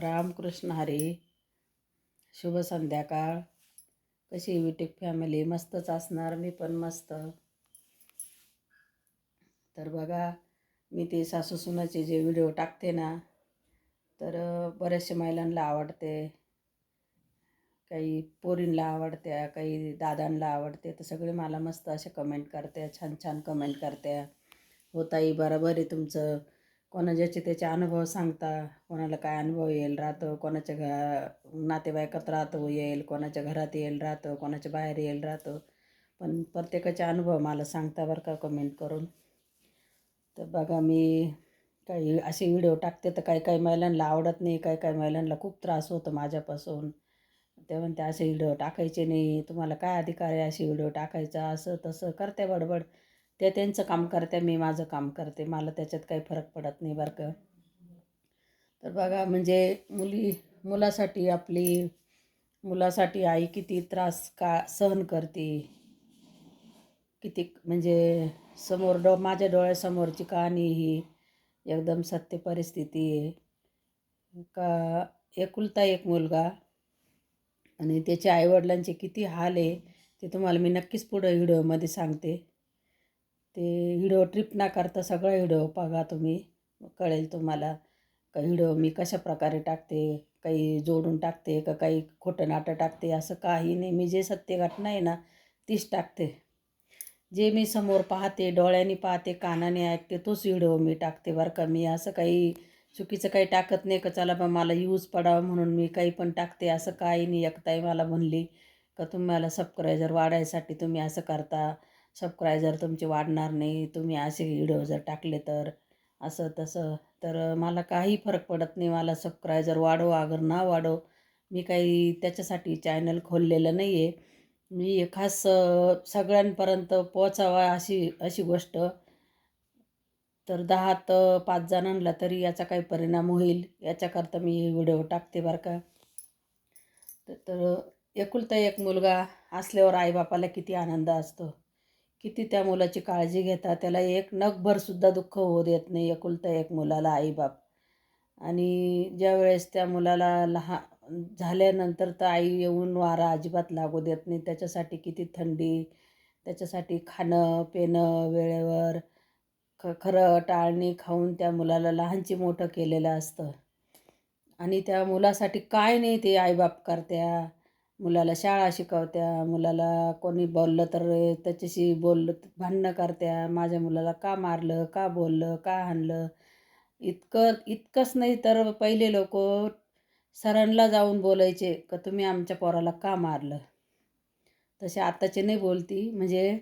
रामकृष्ण हरी शुभ संध्याकाळ. कशी विटेक फॅमिली मस्तच असणार मी पण मस्त. तर बघा मी ते सासू सुनाचे जे व्हिडिओ टाकते ना तर बऱ्याचशा महिलांना आवडते. काही पोरींला आवडत्या काही दादांना आवडते. तर सगळे मला मस्त असे कमेंट करते छान छान कमेंट करते होताही बरोबर आहे तुमचं. कोणा ज्याचे त्याचे अनुभव सांगता कोणाला काय अनुभव येईल राहतो कोणाच्या घ नातेवाईकात राहतो येईल कोणाच्या घरात येईल राहतं कोणाच्या बाहेर येईल राहतं. पण प्रत्येकाचे अनुभव मला सांगता बरं का कमेंट करून. तर बघा मी काही असे व्हिडिओ टाकते तर काही काही महिलांना आवडत नाही काही काही महिलांना खूप त्रास होतो माझ्यापासून. ते म्हणते असे व्हिडिओ टाकायचे नाही तुम्हाला काय अधिकार आहे असे व्हिडिओ टाकायचा असं तसं करते बडबड. ते त्यांचं काम करते मी माझं काम करते. मला त्याच्यात काही फरक पडत नाही बरं का. तर बघा म्हणजे मुली मुलासाठी आपली मुलासाठी आई किती त्रास का सहन करते. किती म्हणजे समोर डो माझ्या डोळ्यासमोरची कहाणी ही एकदम सत्य परिस्थिती आहे. का एकुलता एक मुलगा आणि त्याच्या आईवडिलांचे किती हाल आहे ते तुम्हाला मी नक्कीच पुढं व्हिडिओमध्ये सांगते. ते व्हिडिओ ट्रिप ना करता सगळा व्हिडिओ बघा तुम्ही. कळेल तुम्हाला का व्हिडिओ मी कशा प्रकारे टाकते काही जोडून टाकते का काही खोटं नाटं टाकते असं काही नाही. मी जे सत्य घटना आहे ना तीच टाकते. जे मी समोर पाहते डोळ्यांनी पाहते कानाने ऐकते तोच व्हिडिओ मी टाकते बरं का. मी असं काही चुकीचं काही टाकत नाही का चला बा मला यूज पडावं म्हणून मी काही पण टाकते असं काही नाही. एकताई मला म्हणली का तुम्हाला सबस्क्रायझर वाढायसाठी तुम्ही असं करता. सबस्क्रायझर तुमचे वाढणार नाही तुम्ही असे व्हिडिओ जर टाकले तर असं तसं. तर मला काही फरक पडत नाही मला सबस्क्रायझर वाढो अगर ना वाढव मी काही त्याच्यासाठी चॅनल खोललेलं नाही आहे मी खास सगळ्यांपर्यंत पोचावा अशी अशी गोष्ट. तर दहा तर पाच जणांना तरी याचा काही परिणाम होईल याच्याकरता मी व्हिडिओ टाकते बरं का. तर तर एकुलता एक मुलगा असल्यावर आईबापाला किती आनंद असतो. किती त्या मुलाची काळजी घेतात त्याला एक नगभरसुद्धा दुःख होऊ देत नाही एकुलता एक मुलाला आईबाप. आणि ज्या वेळेस त्या मुलाला लहान झाल्यानंतर तर आई येऊन वारा अजिबात लागू देत नाही त्याच्यासाठी किती थंडी त्याच्यासाठी खाणं पिणं वेळेवर ख खरं टाळणी खाऊन त्या मुलाला लहानची मोठं केलेलं असतं. आणि त्या मुलासाठी काय नाही ते आईबाप करत्या. मुलाला शाळा शिकवत्या मुलाला कोणी बोललं तर त्याच्याशी बोललं भांडणं करत्या माझ्या मुलाला का मारलं का बोललं का हाणलं? इतकं इतकंच नाही तर पहिले लोक सरांना जाऊन बोलायचे का तुम्ही आमच्या पोराला का मारलं? तसे आताचे नाही बोलती. म्हणजे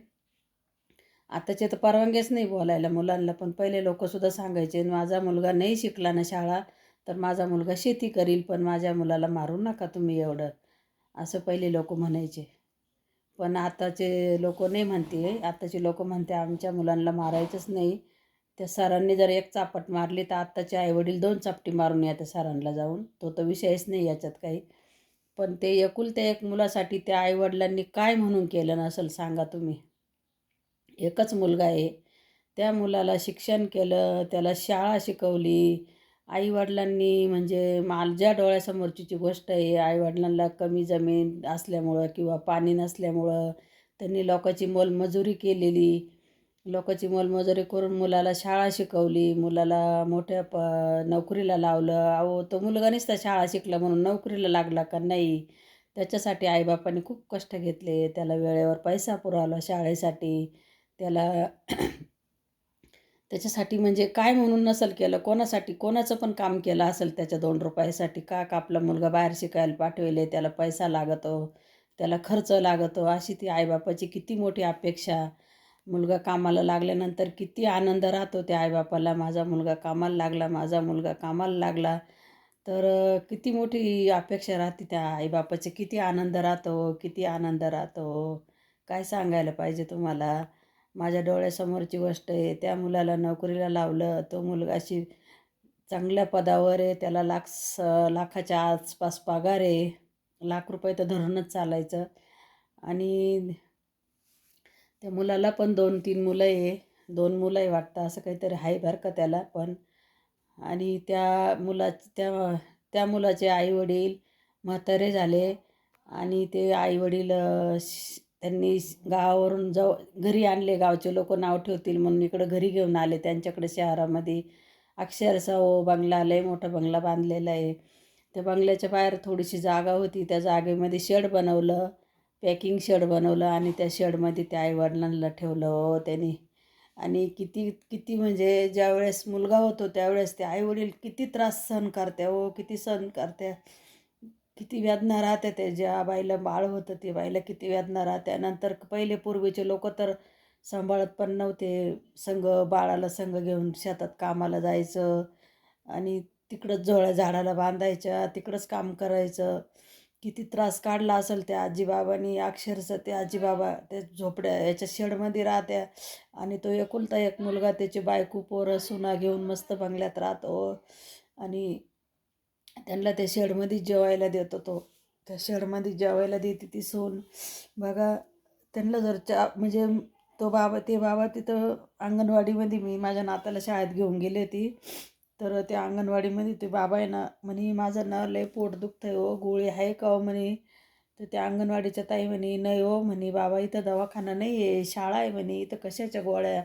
आताचे तर परवानगीच नाही बोलायला मुलांना. पण पहिले लोकसुद्धा सांगायचे माझा मुलगा नाही शिकला ना शाळा तर माझा मुलगा शेती करील पण माझ्या मुलाला मारू नका तुम्ही एवढं. असं पहिले लोक म्हणायचे. पण आताचे लोक नाही म्हणते. आताचे लोक म्हणते आमच्या मुलांना मारायचंच नाही. त्या सरांनी जर एक चापट मारली तर आत्ताचे आईवडील दोन चापटी मारून येते सरांना जाऊन. तो तर विषयच नाही याच्यात काही. पण ते एकुलत्या एक मुलासाठी त्या आईवडिलांनी काय म्हणून केलं नसेल सांगा तुम्ही. एकच मुलगा आहे. त्या मुलाला शिक्षण केलं त्याला शाळा शिकवली आईवडिलांनी म्हणजे माझ्या डोळ्यासमोरची गोष्ट आहे आईवडिलांना कमी जमीन असल्यामुळं किंवा पाणी नसल्यामुळं त्यांनी लोकांची मोलमजुरी केलेली लोकांची मोलमजुरी करून मुलाला शाळा शिकवली मुलाला मोठ्या प नोकरीला लावलं. अहो तो मुलगा नुसता शाळा शिकला म्हणून नोकरीला लागला का नाही? त्याच्यासाठी आईबापांनी खूप कष्ट घेतले. त्याला वेळेवर पैसा पुरवला शाळेसाठी. त्याला त्याच्यासाठी म्हणजे काय म्हणून नसेल केलं? कोणासाठी? कोणाचं पण काम केलं असेल त्याच्या दोन रुपयासाठी. का का आपला मुलगा बाहेर शिकायला पाठवले? त्याला पैसा लागतो त्याला खर्च लागतो. अशी ती आईबापाची किती मोठी अपेक्षा. मुलगा कामाला लागल्यानंतर किती आनंद राहतो त्या आईबापाला. माझा मुलगा कामाला लागला माझा मुलगा कामाला लागला. तर किती मोठी अपेक्षा राहते त्या आईबापाचे. किती आनंद राहतो किती आनंद राहतो. काय सांगायला पाहिजे तुम्हाला? माझ्या डोळ्यासमोरची गोष्ट आहे. त्या मुलाला नोकरीला लावलं. तो मुलगा अशी चांगल्या पदावर आहे. त्याला लाख स लाखाच्या आसपास पगार आहे. लाख रुपये तर धरूनच चालायचं. आणि त्या मुलाला पण दोन तीन मुलं आहे. दोन मुलं आहे वाटतं. असं काहीतरी आहे बरं का त्याला पण. आणि त्या मुला त्या त्या मुलाचे आईवडील म्हातारे झाले. आणि ते आईवडील त्यांनी श- गावावरून जव घरी आणले गावचे लोक नाव ठेवतील म्हणून इकडं घरी घेऊन आले. त्यांच्याकडे शहरामध्ये अक्षरशः ओ बंगला लय मोठा बंगला बांधलेला आहे. त्या बंगल्याच्या बाहेर थोडीशी जागा होती. त्या जागेमध्ये शेड बनवलं पॅकिंग शेड बनवलं आणि त्या शेडमध्ये त्या आईवडिलांना ठेवलं. हो त्यांनी. आणि किती किती म्हणजे ज्यावेळेस मुलगा होतो त्यावेळेस ते आईवडील किती त्रास सहन करते. हो किती सहन करत्या किती वेदना राहते ते ज्या बाईला बाळ होतं ते बाईला किती वेदना राहते नंतर पहिले पूर्वीचे लोक तर सांभाळत पण नव्हते. संघ बाळाला संघ घेऊन शेतात कामाला जायचं आणि तिकडंच झोळ्या झाडाला बांधायच्या तिकडंच काम करायचं. किती त्रास काढला असेल त्या आजीबाबांनी. अक्षरशः ते आजीबाबा त्या झोपड्या याच्या शेडमध्ये राहत्या आणि तो एकुलता एक मुलगा त्याची बायको पोरं सुना घेऊन मस्त बंगल्यात राहतो. आणि त्यांना त्या शेडमध्येच जेवायला देतो तो. त्या शेडमध्ये जेवायला देते ती सून. बघा त्यांना जर चा म्हणजे तो बाबा ते बाबा तिथं अंगणवाडीमध्ये मी माझ्या नाताला शाळेत घेऊन गेले ती तर त्या अंगणवाडीमध्ये ते बाबा आहे ना म्हणे माझं ना लय पोट दुखतं आहे हो गोळी आहे का हो? म्हणे. तर त्या अंगणवाडीच्या ताई म्हणे नाही हो म्हणे बाबा इथं दवाखाना नाही आहे शाळा आहे म्हणे इथं कशाच्या गोळ्या?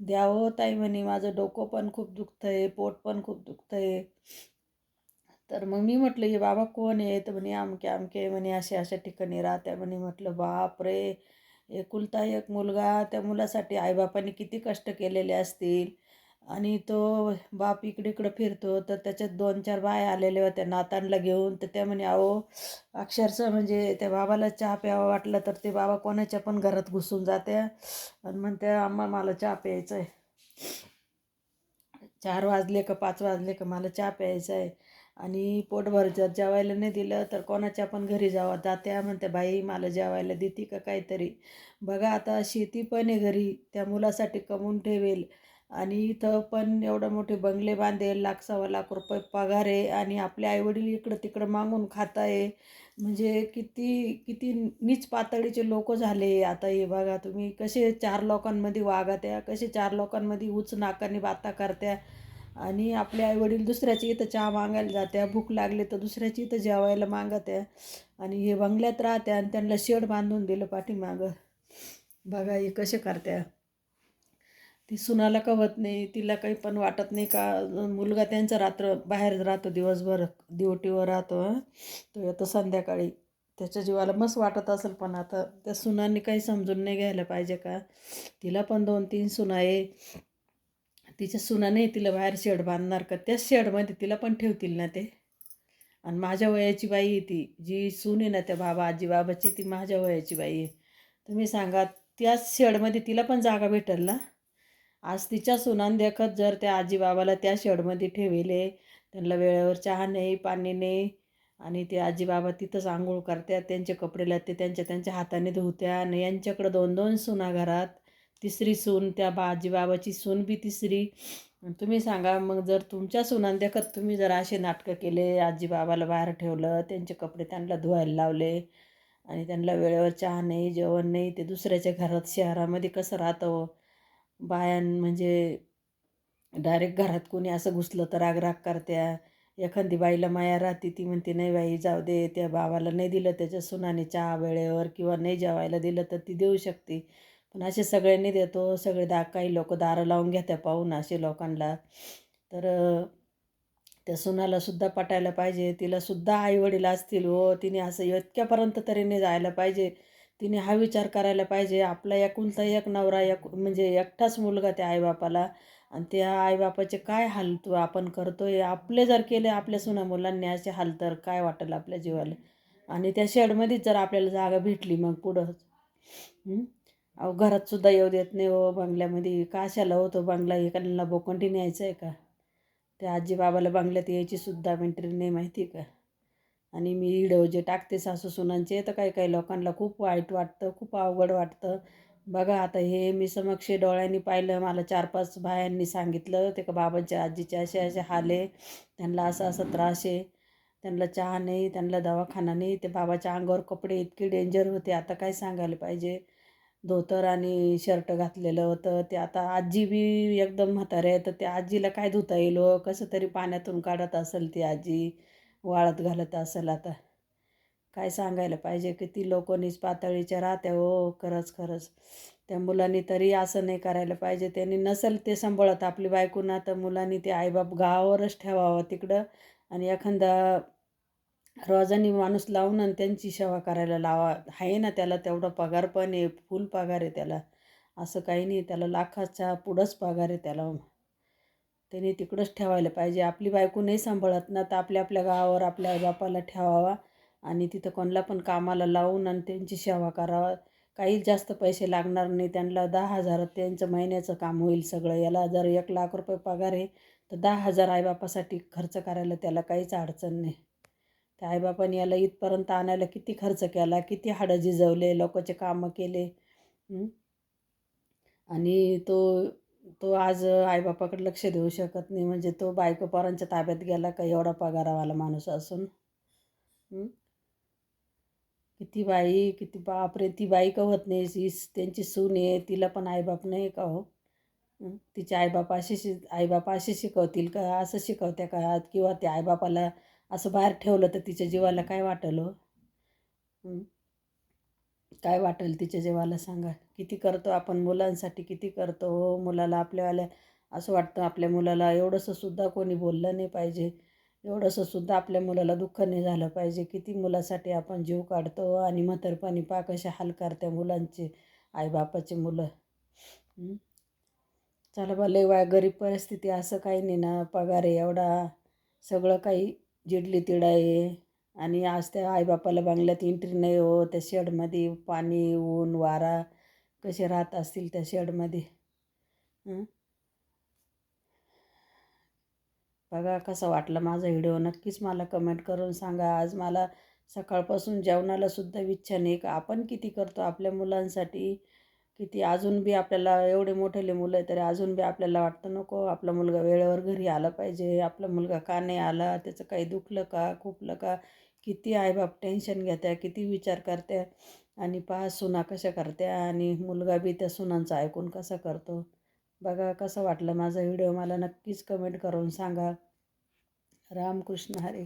द्या हो ताई म्हणे माझं डोकं पण खूप दुखतं आहे पोट पण खूप दुखतं आहे तर मग मी म्हटलं हे बाबा कोण आहे तर म्हणे आमके अमके म्हणे अशा अशा ठिकाणी राहत्या म्हणे म्हटलं बाप रे एकुलता एक मुलगा त्या मुलासाठी आईबापांनी किती कष्ट केलेले असतील. आणि तो बाप इकडे इकडं फिरतो तर त्याच्यात दोन चार बाय आलेल्या होत्या नातांना घेऊन. तर त्या म्हणे अहो अक्षरशः म्हणजे त्या बाबाला चहा प्यावा वाटलं तर ते बाबा कोणाच्या पण घरात घुसून जात्या आणि म्हणत्या आम्हा मला चहा प्यायचा आहे चार वाजले का पाच वाजले का मला चहा प्यायचा आहे आणि पोटभर जर जेवायला नाही दिलं तर कोणाच्या पण घरी जावा. जात्या म्हणते बाई मला जेवायला देते का काहीतरी? बघा आता शेती पण आहे घरी त्या मुलासाठी कमवून ठेवेल. आणि इथं पण एवढं मोठे बंगले बांधेल लाख सव्वा लाख रुपये पगार आहे आणि आपले आईवडील इकडं तिकडं मागून खात आहे म्हणजे किती किती नीच पातळीचे लोक झाले. आता हे बघा तुम्ही कसे चार लोकांमध्ये वागत्या कसे चार लोकांमध्ये उच नाकाने बाता करत्या. आणि आपले आईवडील दुसऱ्याची इथं चहा मागायला जात्या भूक लागली तर दुसऱ्याची इथं जेवायला मागत्या आणि हे बंगल्यात राहत्या आणि त्यांना शेड बांधून दिलं पाठीमागं. बघा हे कसे करत्या. ती सुनाला कवत नाही तिला काही पण वाटत नाही का? मुलगा त्यांचा रात्र बाहेर राहतो दिवसभर ड्युटीवर राहतो तो येतो संध्याकाळी. त्याच्या जीवाला मस्त वाटत असेल पण आता त्या सुनांनी काही समजून नाही घ्यायला पाहिजे का? तिला पण दोन तीन सुना आहे. तिच्या सुनाने तिला बाहेर शेड बांधणार का? त्याच शेडमध्ये तिला पण ठेवतील ना ते. आणि माझ्या वयाची बाई आहे ती. जी सून आहे ना त्या बाबा आजी बाबाची ती माझ्या वयाची बाई आहे. तुम्ही सांगा त्याच शेडमध्ये तिला पण जागा भेटेल ना? आज तिच्या सुनान देखत जर त्या आजी बाबाला त्या शेडमध्ये ठेवले त्यांना वेळेवर चहा नाही पाणी नाही आणि ते आजी बाबा तिथंच आंघोळ करतात त्यांचे कपडे लागते त्यांच्या त्यांच्या हाताने धुत्या आणि यांच्याकडं दोन दोन सुना घरात तिसरी सून त्या बा सून बी तिसरी. तुम्ही सांगा मग जर तुमच्या सुनान देखत तुम्ही जर असे नाटकं केले आजीबाबाला बाहेर ठेवलं त्यांचे कपडे त्यांना धुवायला लावले आणि त्यांना वेळेवर चहा नाही जेवण नाही ते दुसऱ्याच्या घरात शहरामध्ये कसं राहतं? बायां म्हणजे डायरेक्ट घरात कोणी असं घुसलं तर रागराग करत्या. एखादी बाईला माया राहते ती म्हणते नाही बाई जाऊ दे त्या बाबाला नाही दिलं त्याच्या सुनाने चहा वेळेवर किंवा नाही जेवायला दिलं तर ती देऊ शकते. पण असे सगळ्यांनी देतो सगळे दा काही लोक दारं लावून घेत्या पाहून असे लोकांना तर त्या सुनालासुद्धा पटायला पाहिजे. तिलासुद्धा आईवडील असतील हो तिने असं इतक्यापर्यंत तरीने जायला पाहिजे. तिने हा विचार करायला पाहिजे. आपला एकुलता एक नवरा एक म्हणजे एकटाच मुलगा त्या आईबापाला. आणि त्या आईबापाचे काय हाल तू आपण आहे आपले जर केले आपल्या सुना मुलांनी असे हाल तर काय वाटेल आपल्या जीवाला? आणि त्या शेडमध्येच जर आपल्याला जागा भेटली मग पुढं. अहो घरात सुद्धा येऊ देत नाही हो बंगल्यामध्ये. काशाला होतो बंगला एकाला बोकंडी न्यायचं आहे का? त्या आजी बाबाला बंगल्यात यायची सुद्धा मेंटरी नाही माहिती का? आणि मी व्हिडिओ जे टाकते सासू सुनांचे तर काही काही लोकांना खूप वाईट वाटतं खूप अवघड वाटतं. बघा आता हे मी समक्ष डोळ्यांनी पाहिलं मला चार पाच बायांनी सांगितलं ते का बाबांच्या आजीचे असे असे हाले त्यांना असं असं त्रास आहे त्यांना चहा नाही त्यांना दवाखाना नाही ते बाबाच्या अंगावर कपडे इतके डेंजर होते आता काय सांगायला पाहिजे? धोतर आणि शर्ट घातलेलं होतं. ते आता आजी बी एकदम म्हातारे आहे तर त्या आजीला काय धुता येईल हो? कसं तरी पाण्यातून काढत असेल ती आजी वाळत घालत असेल आता. काय सांगायला पाहिजे किती लोकांनीच पातळीच्या राहत्या हो खरंच खरंच. त्या मुलांनी तरी असं नाही करायला पाहिजे. त्यांनी नसेल ते सांभाळत आपली बायकोना तर मुलांनी ते आईबाप गावावरच ठेवावं तिकडं. आणि एखादा रोजानी माणूस लावून आणि त्यांची सेवा करायला लावा. आहे ना त्याला तेवढा पगार पण आहे फुल पगार आहे त्याला. असं काही नाही त्याला लाखाच्या पुढंच पगार आहे त्याला. त्याने तिकडंच ठेवायला पाहिजे. आपली बायको नाही सांभाळत ना तर आपल्या आपल्या गावावर आपल्या बापाला ठेवावा आणि तिथं कोणाला पण कामाला लावून आणि त्यांची सेवा करावा. काही जास्त पैसे लागणार नाही. त्यांना दहा हजारात त्यांचं महिन्याचं काम होईल सगळं. याला जर एक लाख रुपये पगार आहे तर दहा हजार आईबापासाठी खर्च करायला त्याला काहीच अडचण नाही. त्या आईबापाने याला इथपर्यंत आणायला किती खर्च केला किती हाडं झिजवले लोकांचे कामं केले आणि तो तो आज आईबापाकडे लक्ष देऊ शकत नाही. म्हणजे तो बायको पोरांच्या ताब्यात गेला का एवढा पगारावाला माणूस असून? किती बाई किती बापरे! ती बाई कवत नाही? त्यांची सून आहे तिला पण आईबाप नाही का हो? तिचे आईबाप असे शि आईबाप असे शिकवतील का? असं शिकवत्या का? किंवा त्या आईबापाला असं बाहेर ठेवलं तर तिच्या जीवाला काय वाटेल? हो? काय वाटेल तिच्या जीवाला सांगा. किती करतो आपण मुलांसाठी किती करतो हो मुलाला आपल्यावाल्या असं वाटतं आपल्या मुलाला. एवढंसं सुद्धा कोणी बोललं नाही पाहिजे. एवढंसं सुद्धा आपल्या मुलाला दुःख नाही झालं पाहिजे. किती मुलासाठी आपण जीव काढतो आणि म्हातारपणी पा कशा हाल करत्या मुलांचे आईबापाचे मुलं. चला बा लय वाय गरीब परिस्थिती असं काही नाही ना. पगार आहे एवढा. सगळं काही जिडली तिडा आहे आणि आज त्या आईबापाला बंगल्यात एंट्री नाही हो त्या शेडमध्ये पाणी ऊन वारा कसे राहत असतील त्या शेडमध्ये. बघा कसं वाटलं माझा व्हिडिओ. नक्कीच मला कमेंट करून सांगा. आज मला सकाळपासून जेवणाला सुद्धा इच्छा नाही. का आपण किती करतो आपल्या मुलांसाठी? किती अजून बी आपल्याला एवढे मोठेले मुलं आहे तरी अजून बी आपल्याला वाटतं नको आपला मुलगा वेळेवर घरी आला पाहिजे आपला मुलगा का नाही आला त्याचं काही दुखलं का खुपलं का किती आईबाप टेन्शन घेत्या किती विचार करत्या आणि पहा सुना कशा करत्या आणि मुलगा बी त्या सुनांचं ऐकून कसा करतो. बघा कसं वाटलं माझा व्हिडिओ मला नक्कीच कमेंट करून सांगा. रामकृष्ण हरे.